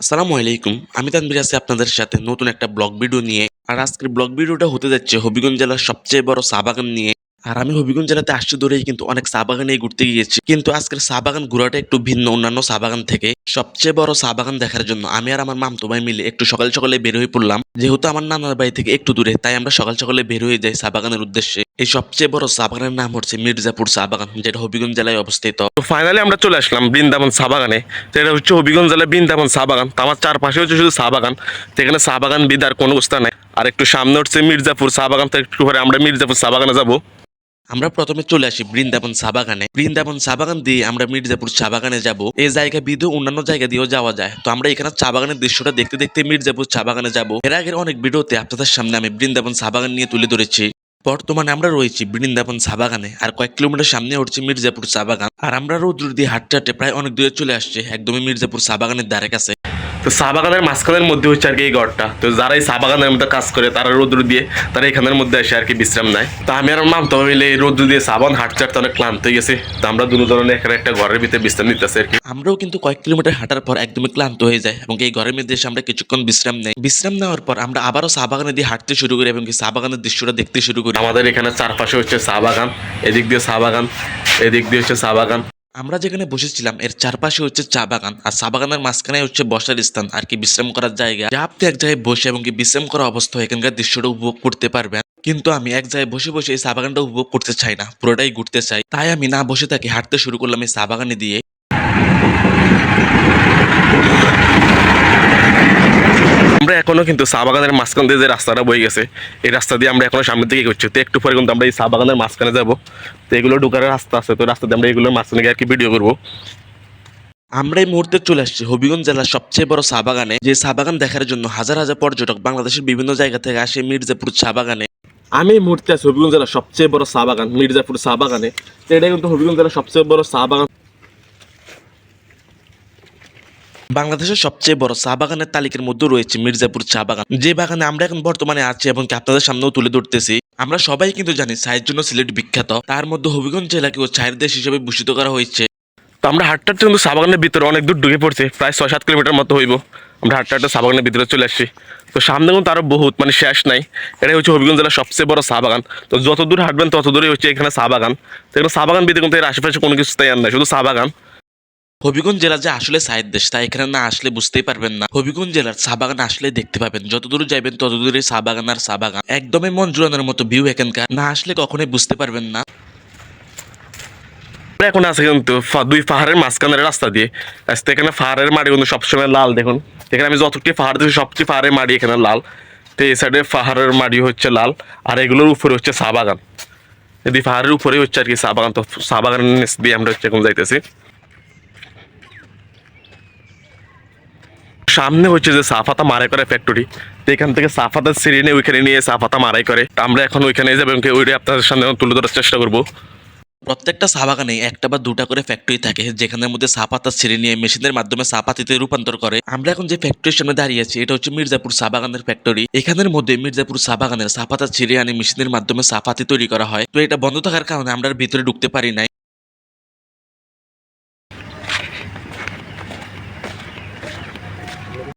আসসালামু আলাইকুম, আমি তানবির আছি আপনাদের সাথে নতুন একটা ব্লগ ভিডিও নিয়ে। আর আজকের ব্লগ ভিডিওটা হতে যাচ্ছে হবিগঞ্জ জেলার সবচেয়ে বড় চা বাগান নিয়ে। আর আমি হবিগঞ্জ জেলাতে আসছি ধরেই কিন্তু অনেক চা বাগানে ঘুরতে গিয়েছি। কিন্তু আজকের চা বাগান ঘোরাটা একটু ভিন্ন অন্যান্য চা বাগান থেকে। সবচেয়ে বড় চা বাগান দেখার জন্য আমি আর আমার মামতো ভাই মিলে একটু সকাল সকালে বের হয়ে পড়লাম। যেহেতু আমার নানার বাড়ি থেকে একটু দূরে, তাই আমরা সকাল সকালে বের হয়ে যাই চা বাগানের উদ্দেশ্যে। এই সবচেয়ে বড় চা বাগানের নাম হচ্ছে মির্জাপুর চা বাগান যেটা হবিগঞ্জ জেলায় অবস্থিত। তো ফাইনালি আমরা চলে আসলাম বৃন্দাবন চা বাগানে তো এটা হচ্ছে হবিগঞ্জ জেলার বৃন্দাবন চা বাগান তো আমার চারপাশে হচ্ছে শুধু চা বাগান তো এখানে চা বাগান বিদার কোনো অবস্থা নেই। আর একটু সামনে হচ্ছে মির্জাপুর চা বাগান তো একটু পরে আমরা মির্জাপুর চা বাগানে যাব। আমরা প্রথমে চলে আসি বৃন্দাবন চা বাগানে বৃন্দাবন চা বাগান দিয়ে আমরা মির্জাপুর চা বাগানে যাব। এই জায়গা বিধু অন্যান্য জায়গা দিয়েও যাওয়া যায়। তো আমরা এখানে চা বাগানের দৃশ্যটা দেখতে দেখতে মির্জাপুর চা বাগানে যাব। এর আগের অনেক ভিডিওতে আপনাদের সামনে আমি বৃন্দাবন চা বাগান নিয়ে তুলে ধরেছি। বর্তমানে আমরা রয়েছি বৃন্দাবন চা বাগানে আর কয়েক কিলোমিটার সামনে উঠছে মির্জাপুর চা বাগান আর আমরা রোদ দিয়ে হাঁটতে হাঁটতে প্রায় অনেক দূরে চলে আসছে, একদমই মির্জাপুর চা বাগানের দ্বারে কাছে। তো চা বাগানের মাঝখানের মধ্যে হচ্ছে আর কি এই ঘরটা তো যারা এই চা বাগানের মধ্যে কাজ করে তারা রোদ্র দিয়ে তারা এখানের মধ্যে এসে আর কি বিশ্রাম নেয়। তো আমি আর মামতো মিলে এই রোদ্র দিয়ে চা বাগান হাঁটতে হাঁটতে অনেক ক্লান্ত হয়ে গেছে। তো আমরা দুটো ধরনের এখানে একটা ঘরের ভিতরে বিশ্রাম নিতেছি আর কি। আমরাও কিন্তু কয়েক কিলোমিটার হাঁটার পর একদমই ক্লান্ত হয়ে যায় এবং এই ঘরের মধ্যে এসে আমরা কিছুক্ষণ বিশ্রাম নেই। বিশ্রাম নেওয়ার পর আমরা আবারও চা বাগানে দিয়ে হাঁটতে শুরু করি এবং চা বাগানের দৃশ্যটা দেখতে শুরু করি। আমাদের এখানে চারপাশে হচ্ছে চা বাগান এদিক দিয়ে চা বাগান এদিক দিয়ে হচ্ছে চা বাগান আমরা যেখানে বসেছিলাম, এর চারপাশে হচ্ছে চা বাগান, আর চা বাগানের মাঝখানে হচ্ছে বসার স্থান, আর কি বিশ্রাম করার জায়গা। যা আপনি এক জায়গায় বসে এবং কি বিশ্রাম করা অবস্থা এখানকার দৃশ্যটা উপভোগ করতে পারবেন। কিন্তু আমি এক জায়গায় বসে বসে এই চা বাগানটা উপভোগ করতে চাই না, পুরোটাই ঘুরতে চাই। তাই আমি না বসে থাকি, হাঁটতে শুরু করলাম এই চা বাগানে দিয়ে। আমরা এখনও কিন্তু চা বাগানের মাঝখান দিয়ে যে রাস্তাটা বয়ে গেছে এই রাস্তা দিয়ে আমরা এখনও সামনের দিকে করছি তো একটু পরে কিন্তু আমরা এই চা বাগানের মাঝখানে যাব। তো এগুলো ঢুকার রাস্তা আছে তো রাস্তা দিয়ে আমরা এগুলোর মাঝখানে গিয়ে আর কি ভিডিও করব। আমরা এই মুহূর্তে চলে আসছি হবিগঞ্জ জেলার সবচেয়ে বড় চা বাগানে। যে চা বাগান দেখার জন্য হাজার হাজার পর্যটক বাংলাদেশের বিভিন্ন জায়গা থেকে আসে মির্জাপুর চা বাগানে। আমি এই মুহূর্তে আছি হবিগঞ্জ জেলার সবচেয়ে বড় চা বাগান মির্জাপুর চা বাগানে। এটা কিন্তু হবিগঞ্জ জেলার সবচেয়ে বড় চা বাগান। বাংলাদেশের সবচেয়ে বড় চা বাগানের তালিকার মধ্যে রয়েছে মির্জাপুর চা বাগান। যে বাগানে আমরা এখন বর্তমানে আছি এবং আপনাদের সামনেও তুলে ধরতেছি, আমরা সবাই কিন্তু জানি চায়ের জন্য সিলেট বিখ্যাত। তার মধ্যে হবিগঞ্জ জেলাকেও চায়ের দেশ হিসেবে ভূষিত করা হয়েছে। তো আমরা হাঁটতে কিন্তু চা বাগানের ভিতরে অনেক দূর ঢুকে পড়ছে, প্রায় ছয় সাত কিলোমিটার মতো হইব। আমরা হাঁটতে হাঁটতে চা বাগানের ভিতরে চলে আসছি। তো সামনে কিন্তু আরও বহুত মানে শেষ নাই। এটাই হচ্ছে হবিগঞ্জ জেলার সবচেয়ে বড় চা বাগান। তো যত দূর হাঁটবেন তত দূরে হচ্ছে এখানে চা বাগান। তো এখানে চা বাগান ভিতরে কিন্তু এর আশেপাশে কোনো কিছু তাই আর নাই, শুধু চা বাগান। হবিগঞ্জ জেলা যে আসলে চায়ের দেশ, তা এখানে না আসলে বুঝতেই পারবেন না। হবিগঞ্জ জেলার চা বাগান আসলে দেখতে পাবেন। যতদূর যাবেন তত দূরে চা বাগান আর চা বাগান। একদমই মন জুড়ানোর মতো ভিউ এখানকার। না আসলে কখনোই বুঝতে পারবেন না। এখন আছে কিন্তু দুই পাহাড়ের মাঝখানের রাস্তা দিয়ে। আজকে এখানে পাহাড়ের মাটি কিন্তু সবসময় লাল, দেখুন। এখানে আমি যতটি পাহাড় দেখি সবচেয়ে পাহাড়ের মাটি এখানে লাল। তো এই সাইডে পাহাড়ের মাটি হচ্ছে লাল, আর এগুলোর উপরে হচ্ছে চা বাগান। এই পাহাড়ের উপরে হচ্ছে আর কি চা বাগান। তো চা বাগানের দিয়ে আমরা হচ্ছে এখন যাইতেছি। সামনে হচ্ছে যে সাফাতা মারাই করে ফ্যাক্টরি তো এখান থেকে সাফাতা সিঁড়ি নিয়ে ওইখানে নিয়ে সাফাতা মারাই করে। আমরা এখন ওইখানে যাব এবং ওইটা আপনাদের সামনে তুলে ধরার চেষ্টা করব। প্রত্যেকটা চা বাগানে একটা বা দুটা করে ফ্যাক্টরি থাকে, যেখানের মধ্যে চা পাতা ছিঁড়ে নিয়ে মেশিনের মাধ্যমে চা পাতিতে রূপান্তর করে। আমরা এখন যে ফ্যাক্টরির সামনে দাঁড়িয়ে আছি, এটা হচ্ছে মির্জাপুর চা বাগানের ফ্যাক্টরি এখানের মধ্যে মির্জাপুর চা বাগানের চা পাতা ছিঁড়ে আনে মেশিনের মাধ্যমে চা পাতি তৈরি করা হয়। তো এটা বন্ধ থাকার কারণে আমরা ভিতরে ঢুকতে পারি নাই।